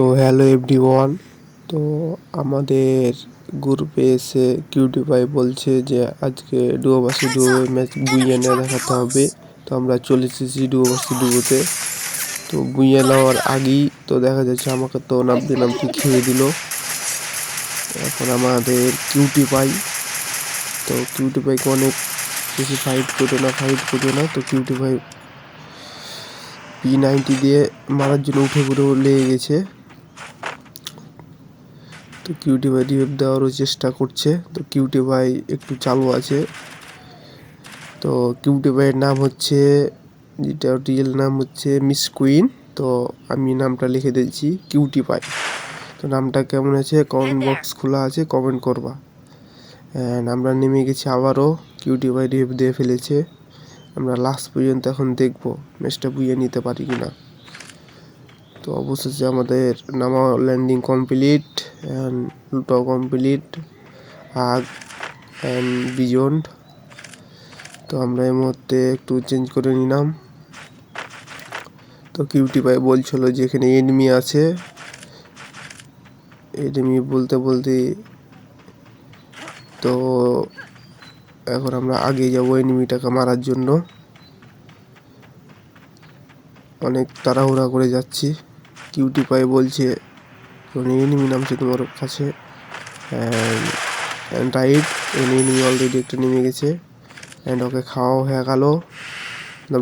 তো hello every one তো আমাদের গ্রুপে এসে কিউটি ভাই বলছে যে আজকে ডুয়ো বাসি ডুয়ো ম্যাচ বুইয়ে নিয়ে দেখাতে হবে। তো আমরা চলে এসেছি ডুয়ো বাসি ডুয়োতে তো বুইয়ে নেওয়ার আগেই তো দেখা যাচ্ছে আমাকে তো নামতে নামতে খেয়ে দিল। এখন আমাদের কিউটি পাই তো কিউটি পাইকে অনেক বেশি ফাইট করে না ফাইট করে না। তো কিউটি ভাই পি নাইনটি দিয়ে মারার জন্য উঠে পড়ে লেগে গেছে। তো কিউটি ভাই রিভেভ দেওয়ারও চেষ্টা করছে। তো কিউটি ভাই একটু চালু আছে। তো কিউটি ভাইয়ের নাম হচ্ছে যেটা রিয়েল নাম হচ্ছে মিস কুইন তো আমি নামটা লিখে দিয়েছি কিউটি পাই তো নামটা কেমন আছে? কমেন্ট বক্স খোলা আছে কমেন্ট করবা। অ্যান্ড আমরা নেমে গেছি আবারও কিউটি ভাই দিয়ে ফেলেছে। আমরা লাস্ট পর্যন্ত এখন দেখব ম্যাচটা বুইয়ে নিতে পারি কি না তো অবশেষে আমাদের নামা ল্যান্ডিং কমপ্লিট অ্যান্ড লুটাও কমপ্লিট আগ অ্যান্ড বিজন্ড তো আমরা এই মুহূর্তে একটু চেঞ্জ করে নিলাম। তো কিউটি ভাই বলছিল যে এখানে এনিমি আছে। এনিমি বলতে বলতে তো এখন আমরা আগে যাব এনিমিটাকে মারার জন্য। অনেক তাড়াহুড়া করে যাচ্ছি। কিউটি পাই বলছে এনিমি নামছে তোমার কাছে অ্যান্ড রাইট এনিমি অলরেডি একটা নেমে গেছে অ্যান্ড ওকে খাওয়াও হয়ে গেল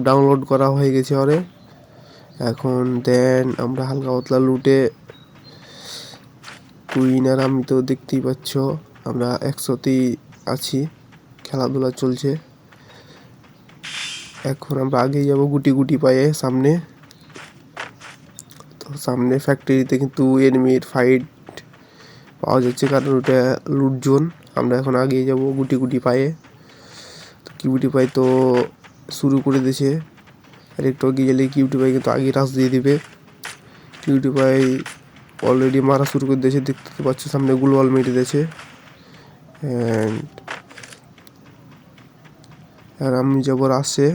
ডাউনলোড করা হয়ে গেছে ওরে। এখন দেন আমরা হালকা পাতলা লুটে কুইন আর আমি তো দেখতেই পাচ্ছ, আমরা একসাথেই আছি, খেলাধুলা চলছে। এখন আমরা আগে যাব গুটি গুটি পায়ে সামনে। সামনে ফ্যাক্টরিতে কিন্তু এনিমির ফাইট পাওয়া যাচ্ছে, কারণ ওটা লুট জোন আমরা এখন আগিয়ে যাব গুটি গুটি পায়ে। তো কিউটি পাই তো শুরু করে দিয়েছে। আর একটু আগে গেলে কিউটি পাই কিন্তু আগে রাস দিয়ে দিবে। কিউটি পাই অলরেডি মারা শুরু করে দিয়েছে, দেখতে পাচ্ছ সামনে গুলওয়াল মেটে দিয়েছে। অ্যান্ড আর আমি যাব রাসে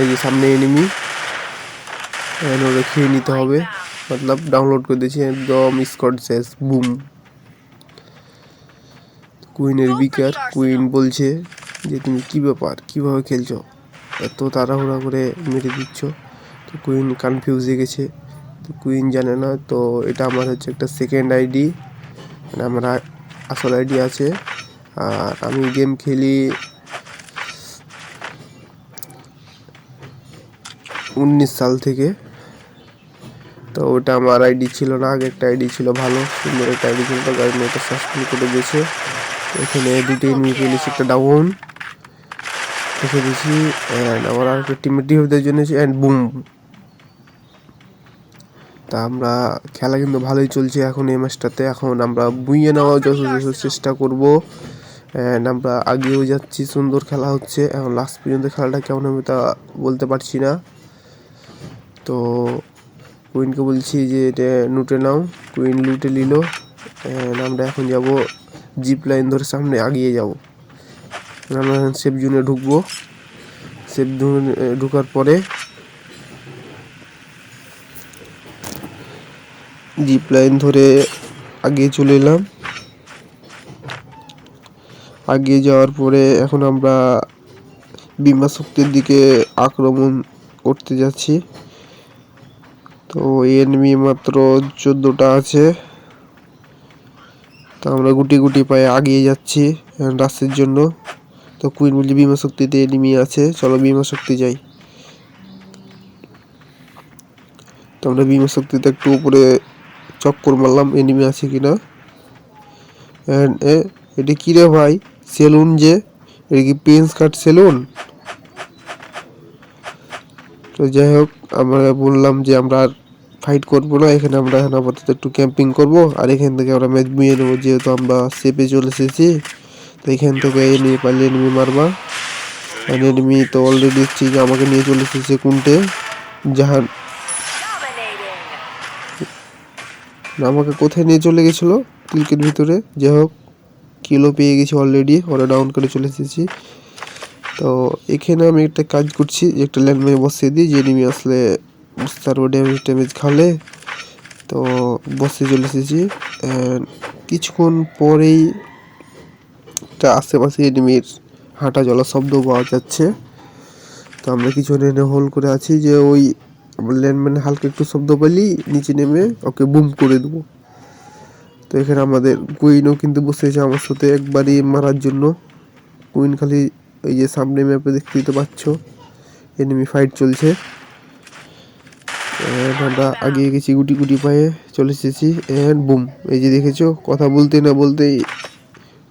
এই যে সামনে এনিমি ওরা খেয়ে নিতে হবে। মতলব ডাউনলোড করে দিয়েছি একদম স্কট শেষ বুম কুইনের বিকার কুইন বলছে যে তুমি কি ব্যাপার? কীভাবে খেলছো? এত তাড়াহুড়া করে মেরে দিচ্ছ? তো কুইন কনফিউজ হয়ে গেছে। তো কুইন জানে না তো এটা আমার হচ্ছে একটা সেকেন্ড আইডি মানে আমার আসল আইডি আছে। আর আমি গেম খেলি উনিশ সাল থেকে। তো ওটা আমার আইডি ছিল না আগে একটা আইডি ছিল ভালো সুন্দর একটা আইডি ছিল গাড়ি এটা সাসপেন্ড করে দিয়েছে। এখানে দুটো এনিমি পেয়েছি একটা ডাউন রেখে দিয়েছি অ্যান্ড আমার আর একটা টিমের ডিভাইদের জন্য অ্যান্ড বুম তা আমরা, খেলা কিন্তু ভালোই চলছে এখন এই ম্যাচটাতে এখন আমরা বুইয়ে নেওয়ার যত চেষ্টা করব অ্যান্ড আমরা আগেও যাচ্ছি, সুন্দর খেলা হচ্ছে, এখন লাস্ট পর্যন্ত খেলাটা কেমন হবে তা বলতে পারছি না। তো কুইনকে বলছি যে এটা লুটে নাও। কুইন লুটে নিল। আমরা এখন যাব জিপ লাইন ধরে সামনে আগিয়ে যাব। আমরা এখন সেফ জোনে ঢুকবো। সেফ জোনে ঢুকার পরে জিপ লাইন ধরে আগিয়ে চলে এলাম। আগিয়ে যাওয়ার পরে এখন আমরা বিমা শক্তির দিকে আক্রমণ করতে যাচ্ছি। তো এনমি মাত্র চোদ্দোটা আছে। তো আমরা গুটি গুটি পায়ে আগিয়ে যাচ্ছি রাস্তার জন্য। তো কুইন বলছে বিমা শক্তিতে এনিমি আছে, চলো বিমা শক্তি যাই। তো আমরা বিমা শক্তিতে একটু উপরে চক্কর মারলাম এনিমি আছে কিনা। এটা কী রে ভাই? সেলুন যে, এটা কি পেন্স কাট সেলুন? তো যাই হোক, আমরা বললাম যে আমরা আর ফাইট করব না, এখানে আমরা এখন আপাতত একটু ক্যাম্পিং করব, আর এখান থেকে আমরা ম্যাচ বুয়ে নেব, যেহেতু আমরা সেপে চলে এসেছি, তো এখান থেকে এনিমি পারলে এনিমি মারবা। আর এনিমি তো অলরেডি যে আমাকে নিয়ে চলে এসেছে কোনটে জাহান। আমাকে কোথায় নিয়ে চলে গেছিল? ক্লিকের ভিতরে, যাই হোক কিলো পেয়ে গেছি অলরেডি ওরা ডাউন করে চলে এসেছি। তো এখানে আমি একটা কাজ করছি, একটা ল্যান্ডমাইন বসিয়ে দিই, যে এনিমি আসলে পারব ড্যামেজ ট্যামেজ খালে তো বসে চলে এসেছি কিছুক্ষণ পরেই একটা আশেপাশে এনিমির হাঁটা চলার শব্দ পাওয়া যাচ্ছে। তো আমরা কিছু এনে হোল করে আছি যে, ওই ল্যান্ডম্যান হালকা একটু শব্দ পেলি নিচে নেমে ওকে বুম করে দেবো। তো এখানে আমাদের কুইনও কিন্তু বসেছে আমার সাথে একবারই মারার জন্য। কুইন খালি এই যে সামনে ম্যাপে দেখতেই তো পাচ্ছ এনিমি ফাইট চলছে। আমরা আগিয়ে গেছি গুটি গুটি পায়ে, চলে এসেছি এন্ড বুম এই যে দেখেছ, কথা বলতে না বলতেই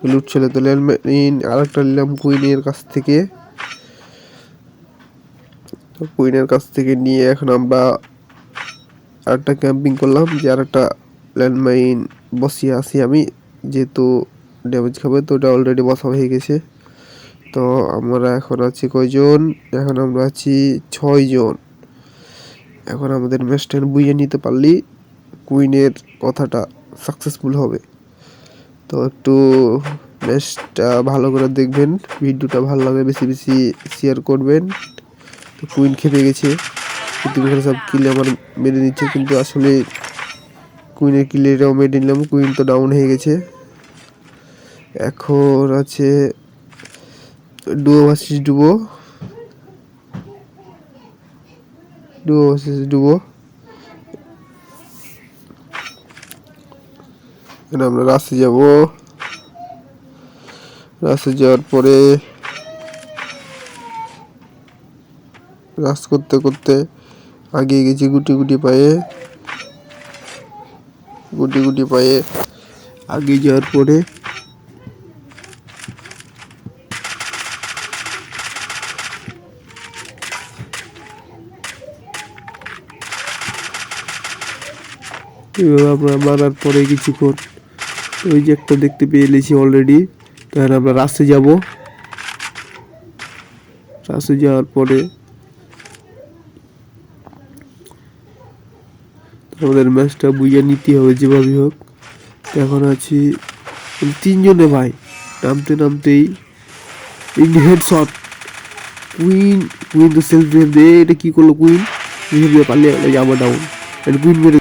লুট তো ল্যান্ডম্যান আর একটা নিলাম কুইনের কাছ থেকে। কুইনের কাছ থেকে নিয়ে এখন আমরা আরেকটা ক্যাম্পিং করলাম, যে আরেকটা ল্যান্ডমাইন বসিয়ে আসি আমি, যেহেতু ড্যামেজ খাবে, তো ওটা অলরেডি বসা হয়ে গেছে। তো আমরা এখন আছি কয়জন? এখন আমরা আছি ছয়জন। এখন আমাদের ম্যাচটা বুঝে নিতে পারলি কুইনের কথাটা সাকসেসফুল হবে। তো একটু ম্যাচটা ভালো করে দেখবেন ভিডিওটা ভালো লাগে বেশি বেশি শেয়ার করবেন। তো কুইন খেপে গেছে, কিন্তু এখানে সব কিলে আমার মেরে নিচ্ছে, কিন্তু আসলে কুইনের কিলেটাও মেরে নিলাম কুইন তো ডাউন হয়ে গেছে। এখন আছে ডুবো ভার্সেস ডুবো ডুয়ো ভার্সেস ডুবো এখানে আমরা রাস্তায় যাব। রাস্তায় যাওয়ার পরে রাস করতে করতে আগিয়ে গেছি গুটি গুটি পায়ে। গুটি গুটি পায়ে আগিয়ে যাওয়ার পরে এভাবে আমরা মারার পরে কিছুক্ষণ ওই যে একটা দেখতে পেয়ে এলেছি অলরেডি তাহলে আমরা রাস্তে যাব। রাস্তে যাওয়ার পরে আমাদের ম্যাচটা বুঝে নিতে হবে যেভাবেই হোক। এখন আছি তিনজনে ভাই। নামতে নামতেই হেড শট কুইন কুইন তো সেলফ এটা কী করল কুইন পারলে যাব ডাউন কুইন মেরে